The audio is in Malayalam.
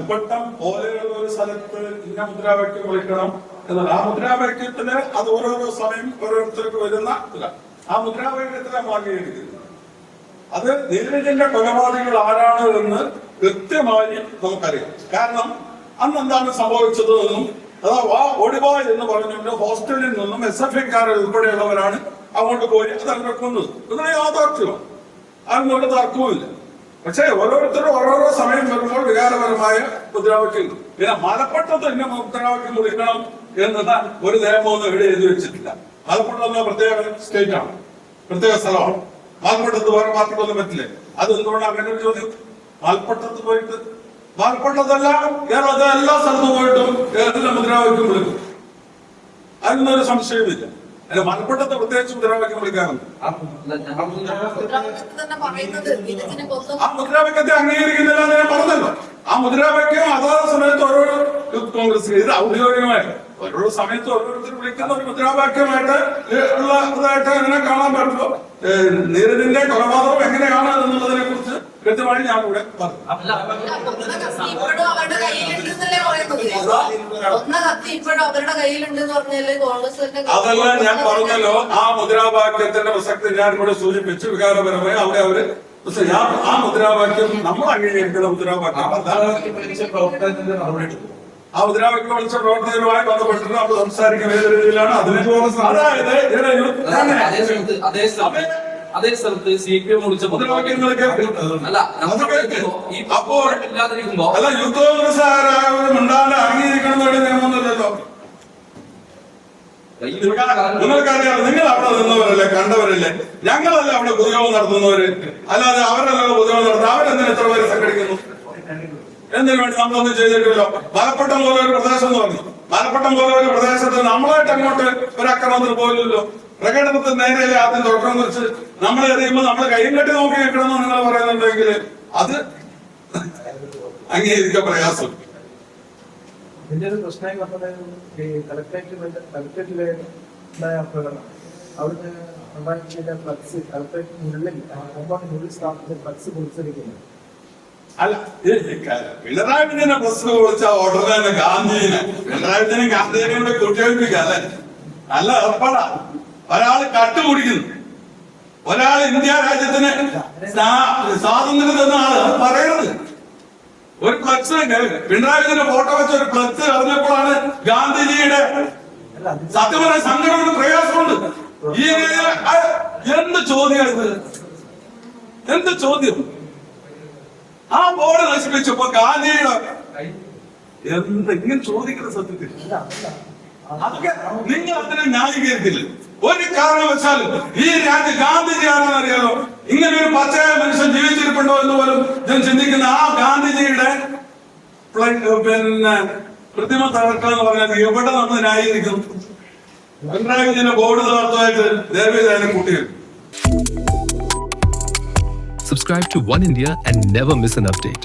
കൽപ്പട്ടം പോലെയുള്ള ഒരു സ്ഥലത്ത് ഇന്ന മുദ്രാവാക്യം വിളിക്കണം എന്നാൽ ആ മുദ്രാവാക്യത്തിന് അത് ഓരോരോ സമയം ഓരോരുത്തർക്ക് വരുന്ന ഇല്ല ആ മുദ്രാവാക്യത്തിനെ മാറ്റിയെടുക്കുന്നു അത് നീരജിന്റെ കൊലപാതകൾ ആരാണ് എന്ന് കൃത്യമായി നമുക്കറിയാം. കാരണം അന്ന് എന്താണ് സംഭവിച്ചത് എന്നും അതാ വാ ഒടിവാ എന്ന് പറഞ്ഞുകൊണ്ട് ഹോസ്റ്റലിൽ നിന്നും എസ് എഫ് ഐക്കാർ ഉൾപ്പെടെയുള്ളവരാണ് അങ്ങോട്ട് പോയി അത് അങ്ങനെ കൊന്നത് ഇതൊരു യാഥാർത്ഥ്യമാണ്. അതിനൊന്നും തർക്കവും തർക്കവുമില്ല. പക്ഷേ ഓരോരുത്തരും ഓരോരോ സമയം വരുമ്പോൾ വികാരപരമായ മുദ്രാവാക്യം പിന്നെ മലപ്പട്ടത്ത് എന്നെ മുദ്രാവാക്യം വിളിക്കണം എന്നത് ഒരു നിയമമൊന്നും ഇവിടെ എഴുതി വെച്ചിട്ടില്ല. മലപ്പുറം എന്ന പ്രത്യേക സ്റ്റേറ്റ് ആണ് പ്രത്യേക സ്ഥലമാണ്. മാൽപ്പട്ടത്ത് വേറെ പാർട്ടിക്കൊന്നും പറ്റില്ലേ? അത് എന്തുകൊണ്ടാണ് അങ്ങനെ ഒരു ചോദ്യം? മാൽപ്പട്ടത്ത് പോയിട്ട് മാൽപ്പട്ടത്തല്ല കേരളത്തിലെ എല്ലാ സ്ഥലത്തും പോയിട്ടും കേരളത്തിലെ മുദ്രാവാക്യം വിളിക്കും അതിനൊരു സംശയമില്ല അല്ല മലപ്പുറത്തെ പ്രത്യേകിച്ച് മുദ്രാവാക്യം വിളിക്കാറുണ്ട്. ആ മുദ്രാവാക്യത്തെ അംഗീകരിക്കുന്നില്ല എന്ന് ഞാൻ പറഞ്ഞല്ലോ. ആ മുദ്രാവാക്യം അതാത് സമയത്ത് ഓരോ യൂത്ത് കോൺഗ്രസ് ഇത് ഔദ്യോഗികമായിട്ട് ഓരോ സമയത്ത് ഓരോരുത്തർ വിളിക്കുന്ന ഒരു മുദ്രാവാക്യമായിട്ട് ഉള്ള ഇതായിട്ട് അങ്ങനെ കാണാൻ പറ്റുമോ നീരജിന്റെ കൊലപാതകം എങ്ങനെയാണ് എന്നുള്ളതിനെ കുറിച്ച് കൃത്യമായി ഞാൻ ഇവിടെ പറഞ്ഞു. ഇപ്പോഴും അവരുടെ കയ്യിലുണ്ടെന്നല്ലേ പറയുന്നത് ഒന്ന ഇപ്പോഴും അവരുടെ കയ്യിലുണ്ട് എന്ന് പറഞ്ഞാൽ കോൺഗ്രസിന്റെ അതെല്ലാം ഞാൻ പറഞ്ഞല്ലോ ആ മുദ്രാവാക്യത്തിന്റെ പ്രസക്തി ഞാൻ ഇവിടെ സൂചിപ്പിച്ചു. വികാരപരമായി അവിടെ അവർ ആ മുദ്രാവാക്യം നമ്മൾ അംഗീകരിക്കുന്ന മുദ്രാവാക്യം. ആ മുദ്രാവാക്യം വിളിച്ച പ്രവർത്തകരുമായി ബന്ധപ്പെട്ടിട്ട് നമ്മൾ സംസാരിക്കുന്ന ഏത് രീതിയിലാണ്? അതിനെ അതായത് അതേ സ്ഥലത്ത് സി പി എം വിളിച്ച അല്ല അപ്പോൾ ഇല്ലാതിരിക്കുമ്പോ അല്ല യൂത്ത് നിയമമൊന്നുമില്ലല്ലോ നിങ്ങൾക്കറിയാം നിങ്ങൾ അവിടെ നിന്നവരല്ലേ കണ്ടവരല്ലേ? ഞങ്ങളല്ല അവിടെ പൊതുയോഗം നടത്തുന്നവര്? അല്ലാതെ അവരല്ലല്ലോ പൊതുയോഗം നടത്തുന്നത്? അവരെന്തിനു എത്ര പേര് സംഘടിക്കുന്നു? എന്തിനു വേണ്ടി നമ്മളൊന്നും ചെയ്തിട്ടില്ല മലപ്പട്ടം പോലെ ഒരു പ്രദേശം എന്ന് പറഞ്ഞു. മലപ്പട്ടം പോലെ ഒരു പ്രദേശത്ത് നമ്മളായിട്ട് അങ്ങോട്ട് ഒരു അക്രമത്തിന് പോയില്ലല്ലോ. പ്രകടനത്തിന് നേരെയല്ലേ ആദ്യം തുടക്കം കുറിച്ച് നമ്മൾ എറിയുമ്പോൾ നമ്മൾ കൈയും കെട്ടി നോക്കി നിൽക്കണമെന്ന് നിങ്ങൾ പറയുന്നുണ്ടെങ്കിൽ അത് അംഗീകരിക്കാൻ പ്രയാസം. ഇതിന്റെ ഒരു പ്രശ്നമായി പറഞ്ഞത് ഈ കളക്ടറേറ്റ് കളക്ടറേറ്റിലെ ഉണ്ടായ പ്രകടനം അവിടുന്ന് ഉണ്ടാക്കിയ ഫ്ലക്സ് കളക്ടറേറ്റിനുള്ളിൽ കോമ്പൗണ്ടിനുള്ളിൽ സ്ഥാപിച്ച ഫ്ലക്സ് പൊളിച്ചിരിക്കുന്നു അല്ല പിണറായി വിജയനെ പ്രസ് ഉടനെ തന്നെ ഗാന്ധിജിനെ. പിണറായി വിജയനും ഗാന്ധിജിനെ കൂടെ കൂട്ടിയൊഴിപ്പിക്കുക അല്ലെ? നല്ല ഏർപ്പാടാ. ഒരാൾ കട്ടുകുടിക്കുന്നു ഒരാൾ ഇന്ത്യ രാജ്യത്തിന് സ്വാ- സ്വാതന്ത്ര്യം തന്ന ആൾ അത് പറയരുത്. ഒരു ഫ്ലക്സ് പിണറായി വിജയന്റെ ഫോട്ടോ വെച്ച ഒരു ഫ്ലക്സ് അറിഞ്ഞപ്പോഴാണ് ഗാന്ധിജിയുടെ സത്യപര സംഘടന പ്രയാസമുണ്ട്. ഈ എന്ത് ഇത്? എന്ത് ചോദ്യം? ആ ബോർഡ് നശിപ്പിച്ചപ്പോ ഗാന്ധിയുടെ എന്ത് ഇങ്ങനെ ചോദിക്കുന്ന സത്യത്തിൽ? അതൊക്കെ നിങ്ങൾ അതിനെ ന്യായീകരിക്കില്ല. ഒരു കാരണവശാലും ഈ രാജ്യ ഇങ്ങനെ ഒരു പച്ചയായ മനുഷ്യൻ ജീവിച്ചിരിപ്പുണ്ടോ എന്ന് പോലും ഞാൻ ചിന്തിക്കുന്ന ആ ഗാന്ധിജിയുടെ പിന്നെ പ്രതിമ തകർക്കുക എന്ന് പറഞ്ഞാൽ എവിടെ നമ്മൾ ന്യായീകരിക്കും പിണറായി വിജയന്റെ ബോർഡ് തകർത്തതായിട്ട് ദേവി അതിനെ കൂട്ടിയിരുന്നു Subscribe to One India and never miss an update.